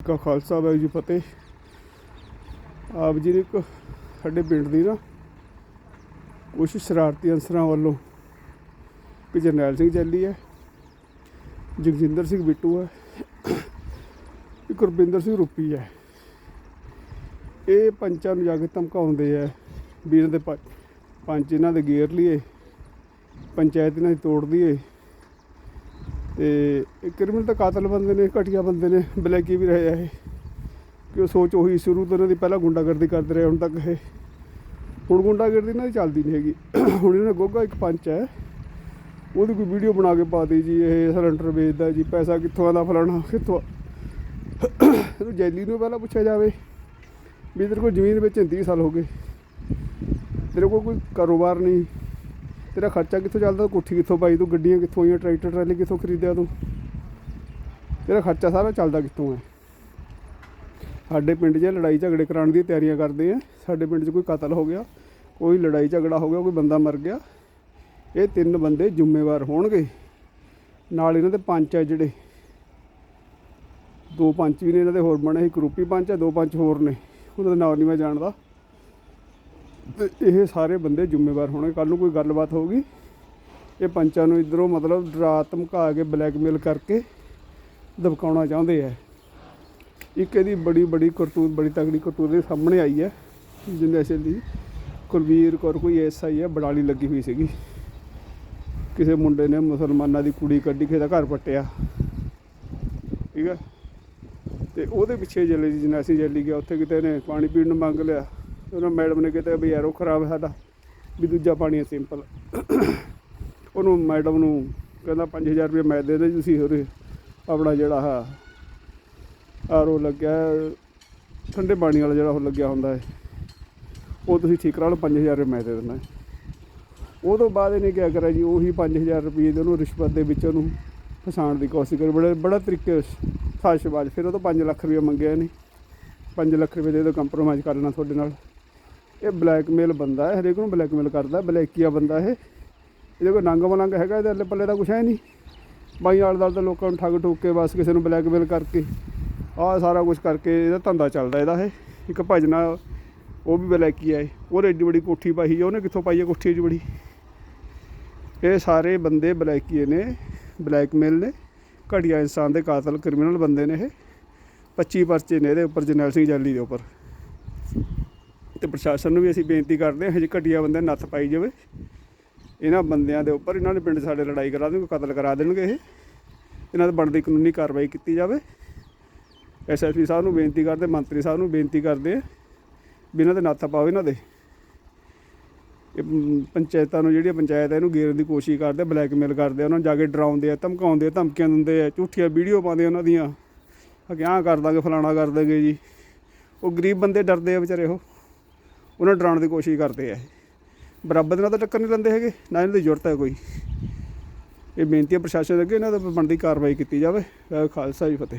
ਕਾ ਖਾਲਸਾ ਵਾਹਿਗੁਰੂ ਜੀ ਫਤਿਹ। ਆਪ ਜੀ ਨੇ ਇੱਕ ਸਾਡੇ ਪਿੰਡ ਦੀ ਨਾ ਕੁਛ ਸ਼ਰਾਰਤੀ ਅਨਸਰਾਂ ਵੱਲੋਂ ਕਿ ਜਰਨੈਲ ਸਿੰਘ ਜੈਲੀ ਹੈ, ਜਗਜਿੰਦਰ ਸਿੰਘ ਬਿੱਟੂ ਹੈ ਇੱਕ ਰੁਪਿੰਦਰ ਸਿੰਘ ਰੂਪੀ ਹੈ। ਇਹ ਪੰਚਾਂ ਨੂੰ ਜਾ ਕੇ ਧਮਕਾਉਂਦੇ ਆ ਵੀ ਇਹਨਾਂ ਦੇ ਪੰਚ ਇਹਨਾਂ ਦੇ ਗੇਰ ਲਈਏ, ਪੰਚਾਇਤ ਇਹਨਾਂ ਦੀ ਤੋੜ ਦਈਏ। ਤੇ ਇਹ ਕ੍ਰਿਮੀਨਲ ਤਾਂ ਕਾਤਲ ਬੰਦੇ ਨੇ, ਘਟੀਆ ਬੰਦੇ ਨੇ, ਬਲੈਕੀ ਵੀ ਰਹੇ ਆ ਇਹ ਕਿ ਉਹ ਸੋਚ ਉਹੀ ਸ਼ੁਰੂ ਤੋਂ ਇਹਨਾਂ ਦੀ ਪਹਿਲਾਂ ਗੁੰਡਾਗਰਦੀ ਕਰਦੇ ਰਹੇ, ਹੁਣ ਤੱਕ ਇਹ ਹੁਣ ਗੁੰਡਾਗਰਦੀ ਇਹਨਾਂ ਦੀ ਚੱਲਦੀ ਨਹੀਂ ਹੈਗੀ। ਹੁਣ ਇਹਨਾਂ ਗੋਗਾ ਇੱਕ ਪੰਚ ਹੈ। ਉਹਦੀ ਕੋਈ ਵੀਡੀਓ ਬਣਾ ਕੇ ਪਾ ਦੇ ਜੀ, ਇਹ ਸਿਲੰਡਰ ਵੇਚਦਾ ਜੀ, ਪੈਸਾ ਕਿੱਥੋਂ ਆਉਂਦਾ ਫਲਾਣਾ, ਕਿੱਥੋਂ ਇਹਨੂੰ ਜੈਲੀ ਨੂੰ ਪਹਿਲਾਂ ਪੁੱਛਿਆ ਜਾਵੇ ਵੀ ਤੇਰੇ ਕੋਲ ਜ਼ਮੀਨ ਵਿੱਚ 30 ਸਾਲ ਹੋ ਗਏ। ਤੇਰੇ ਕੋਲ ਕੋਈ ਕਾਰੋਬਾਰ ਨਹੀਂ। ਤੇਰਾ ਖਰਚਾ ਕਿੱਥੋਂ ਚੱਲਦਾ? ਕੋਠੀ ਕਿੱਥੋਂ ਪਾਈ? ਤੂੰ ਗੱਡੀਆਂ ਕਿੱਥੋਂ ਆਈਆਂ ਟਰੈਕਟਰ ਟਰਾਲੀ ਕਿੱਥੋਂ ਖਰੀਦਿਆ ਤੂੰ? ਤੇਰਾ ਖਰਚਾ ਸਾਰਾ ਚੱਲਦਾ ਕਿੱਥੋਂ ਹੈ? ਸਾਡੇ ਪਿੰਡ 'ਚ ਲੜਾਈ ਝਗੜੇ ਕਰਾਉਣ ਦੀ ਤਿਆਰੀਆਂ ਕਰਦੇ ਆ। ਸਾਡੇ ਪਿੰਡ 'ਚ ਕੋਈ ਕਤਲ ਹੋ ਗਿਆ, ਕੋਈ ਲੜਾਈ ਝਗੜਾ ਹੋ ਗਿਆ, ਕੋਈ ਬੰਦਾ ਮਰ ਗਿਆ, ਇਹ ਤਿੰਨ ਬੰਦੇ ਜ਼ਿੰਮੇਵਾਰ ਹੋਣਗੇ। ਨਾਲ ਇਹਨਾਂ ਦੇ ਪੰਚ ਆ ਜਿਹੜੇ। ਦੋ ਪੰਚ ਵੀ ਨੇ ਇਹਨਾਂ ਦੇ ਹੋਰ ਬਣੇ ਸੀ ਰੂਪੀ ਪੰਚ ਆ, ਦੋ ਪੰਚ ਹੋਰ ਨੇ। ਉਹਨਾਂ ਦਾ ਨਾਮ ਨਹੀਂ ਮੈਂ ਜਾਣਦਾ। ਤੇ ਇਹ ਸਾਰੇ ਬੰਦੇ ਜ਼ਿੰਮੇਵਾਰ ਹੋਣੇ। ਕੱਲ ਨੂੰ ਕੋਈ ਗੱਲਬਾਤ ਹੋਊਗੀ। ਇਹ ਪੰਚਾਂ ਨੂੰ ਇਧਰੋਂ ਮਤਲਬ ਡਰਾ ਧਮਕਾ ਕੇ ਬਲੈਕਮੇਲ ਕਰਕੇ ਦਬਕਾਉਣਾ ਚਾਹੁੰਦੇ ਆ। ਇੱਕ ਇਹਦੀ ਬੜੀ ਬੜੀ ਕਰਤੂਤ, ਬੜੀ ਤਗੜੀ ਕਰਤੂਤ ਦੇ ਸਾਹਮਣੇ ਆਈ ਹੈ। ਜਿੰਦੇ ਅਸਲ ਦੀ ਕੁਲਵੀਰ ਕੌਰ ਕੋਈ ਐਸਆਈ ਹੈ ਬੜਾਲੀ ਲੱਗੀ ਹੋਈ ਸੀਗੀ। ਕਿਸੇ ਮੁੰਡੇ ਨੇ ਮੁਸਲਮਾਨਾਂ ਦੀ ਕੁੜੀ ਕੱਢੀ, ਕਿਸੇ ਦਾ ਘਰ ਪੱਟਿਆ। ਠੀਕ ਹੈ ਤੇ ਉਹਦੇ ਪਿੱਛੇ ਜਲੇ ਜੀ ਜਨਾਸੀ ਜਲੀ ਗਿਆ। ਉੱਥੇ ਕਿਤੇ ਨੇ ਪਾਣੀ ਪੀਣ ਨੂੰ ਮੰਗ ਲਿਆ। ਉਹਨਾਂ ਮੈਡਮ ਨੇ ਕਿਹਾ ਵੀ ਯਾਰੋ ਖਰਾਬ ਹੈ ਸਾਡਾ, ਵੀ ਦੂਜਾ ਪਾਣੀ ਹੈ ਸਿੰਪਲ ਉਹਨੂੰ ਮੈਡਮ ਨੂੰ ਕਹਿੰਦਾ 5000 ਰੁਪਏ ਮੈਂ ਦੇ ਦੇ ਤੁਸੀਂ ਹੋਰ ਆਪਣਾ ਜਿਹੜਾ ਹੈ ਆਰੋ ਲੱਗਿਆ ਠੰਡੇ ਪਾਣੀ ਵਾਲਾ ਜਿਹੜਾ ਉਹ ਲੱਗਿਆ ਹੁੰਦਾ ਹੈ, ਉਹ ਤੁਸੀਂ ਠੀਕ ਕਰਾ ਲਓ 5000 ਰੁਪਏ ਮੈਂ ਦੇ ਦਿੰਦਾ ਉਹ ਤੋਂ ਬਾਅਦ ਇਹਨੇ ਕਿਹਾ ਕਰਿਆ ਜੀ, ਉਹੀ 5000 ਰੁਪਏ ਦੇ ਉਹਨੂੰ ਰਿਸ਼ਵਤ ਦੇ ਵਿੱਚ ਉਹਨੂੰ ਫਸਾਉਣ ਦੀ ਕੋਸ਼ਿਸ਼ ਕਰ। ਬੜਾ ਬੜਾ ਤਰੀਕੇ ਸਾਜ਼ਿਸ਼ਬਾਜ਼ ਫਿਰ ਉਹ ਤੋਂ 5 ਲੱਖ ਰੁਪਏ ਮੰਗਿਆ ਇਹਨੇ। 5 ਲੱਖ ਰੁਪਏ ਦੇ ਦੋ ਕੰਪਰੋਮਾਈਜ਼ ਕਰ ਲੈਣਾ ਤੁਹਾਡੇ ਨਾਲ। ਇਹ ਬਲੈਕਮੇਲ ਬੰਦਾ ਹੈ, ਹਰੇਕ ਨੂੰ ਬਲੈਕਮੇਲ ਕਰਦਾ, ਬਲੈਕੀਆ ਬੰਦਾ ਇਹ। ਇਹਦੇ ਕੋਈ ਨੰਗ ਮਲੰਗ ਹੈਗਾ, ਇਹਦੇ ਅੱਲੇ ਪੱਲੇ ਦਾ ਕੁਛ ਹੈ ਨਹੀਂ ਬਾਈ ਆਲੇ ਦੁਆਲੇ ਦੇ ਲੋਕਾਂ ਨੂੰ ਠੱਗ ਠੋਕ ਕੇ ਬਸ ਕਿਸੇ ਨੂੰ ਬਲੈਕਮੇਲ ਕਰਕੇ, ਆਹ ਸਾਰਾ ਕੁਝ ਕਰਕੇ ਇਹਦਾ ਧੰਦਾ ਚੱਲਦਾ ਇਹਦਾ ਇਹ। ਇੱਕ ਭਜਨਾ ਉਹ ਵੀ ਬਲੈਕੀ ਆਏ ਉਹਨੇ ਏਡੀ ਬੜੀ ਕੋਠੀ ਪਾਈ ਉਹਨੇ ਕਿੱਥੋਂ ਪਾਈ ਹੈ ਕੋਠੀ ਏਡੀ ਬੜੀ ਇਹ ਸਾਰੇ ਬੰਦੇ ਬਲੈਕੀਏ ਨੇ ਬਲੈਕਮੇਲ ਨੇ। ਘਟੀਆ ਇਨਸਾਨ ਦੇ ਕਾਤਲ ਕ੍ਰਿਮੀਨਲ ਬੰਦੇ ਨੇ ਇਹ। 25 ਪਰਚੇ ਨੇ ਇਹਦੇ ਉੱਪਰ, ਜਰਨੈਲ ਸਿੰਘ ਜੈਲੀ ਦੇ ਉੱਪਰ। ਤੇ ਪ੍ਰਸ਼ਾਸਨ ਨੂੰ ਵੀ ਅਸੀਂ ਬੇਨਤੀ ਕਰਦੇ ਹਾਂ ਹਜੇ ਘਟੀਆ ਬੰਦੇ ਨੱਥ ਪਾਈ ਜਾਵੇ। ਇਹਨਾਂ ਬੰਦਿਆਂ ਦੇ ਉੱਪਰ ਇਹਨਾਂ ਨੇ ਪਿੰਡ ਸਾਡੇ ਲੜਾਈ ਕਰਾ ਦੇਣਗੇ ਕਤਲ ਕਰਾ ਦੇਣਗੇ ਇਹ। ਇਹਨਾਂ ਦੇ ਬਣਦੀ ਕਾਨੂੰਨੀ ਕਾਰਵਾਈ ਕੀਤੀ ਜਾਵੇ। ਐਸਐਸਪੀ ਸਾਹਿਬ ਨੂੰ ਬੇਨਤੀ ਕਰਦੇ ਮੰਤਰੀ ਸਾਹਿਬ ਨੂੰ ਬੇਨਤੀ ਕਰਦੇ ਆ ਵੀ ਇਹਨਾਂ ਦੇ ਨੱਥ ਪਾਓ ਇਹਨਾਂ ਦੇ। ਇਹ ਪੰਚਾਇਤਾਂ ਨੂੰ ਜਿਹੜੀਆਂ ਪੰਚਾਇਤ ਹੈ ਇਹਨੂੰ ਗੇਰਨ ਦੀ ਕੋਸ਼ਿਸ਼ ਕਰਦੇ ਬਲੈਕਮੇਲ ਕਰਦੇ ਆ, ਉਹਨਾਂ ਨੂੰ ਜਾ ਕੇ ਡਰਾਉਂਦੇ ਆ ਧਮਕਾਉਂਦੇ ਆ ਧਮਕੀਆਂ ਦਿੰਦੇ ਆ ਝੂਠੀਆਂ ਵੀਡੀਓ ਪਾਉਂਦੇ ਉਹਨਾਂ ਦੀਆਂ। ਕਿ ਆਹ ਕਰ ਦਾਂਗੇ ਫਲਾਣਾ ਕਰ ਦਾਂਗੇ ਜੀ। ਉਹ ਗਰੀਬ ਬੰਦੇ ਡਰਦੇ ਆ ਵਿਚਾਰੇ ਉਹ। ਉਹਨਾਂ ਨੂੰ ਡਰਾਉਣ ਦੀ ਕੋਸ਼ਿਸ਼ ਕਰਦੇ ਆ ਬਰਾਬਰ ਦੇ ਨਾਲ ਤਾਂ ਟੱਕਰ ਨਹੀਂ ਲੈਂਦੇ ਹੈਗੇ, ਨਾ ਇਹਨਾਂ ਦੀ ਜ਼ਰੂਰਤ ਹੈ ਕੋਈ। ਇਹ ਬੇਨਤੀ ਹੈ ਪ੍ਰਸ਼ਾਸਨ ਅੱਗੇ ਇਹਨਾਂ ਦੇ ਬਣਦੀ ਕਾਰਵਾਈ ਕੀਤੀ ਜਾਵੇ। ਵਾਹਿਗੁਰੂ ਖਾਲਸਾ ਜੀ ਫਤਿਹ।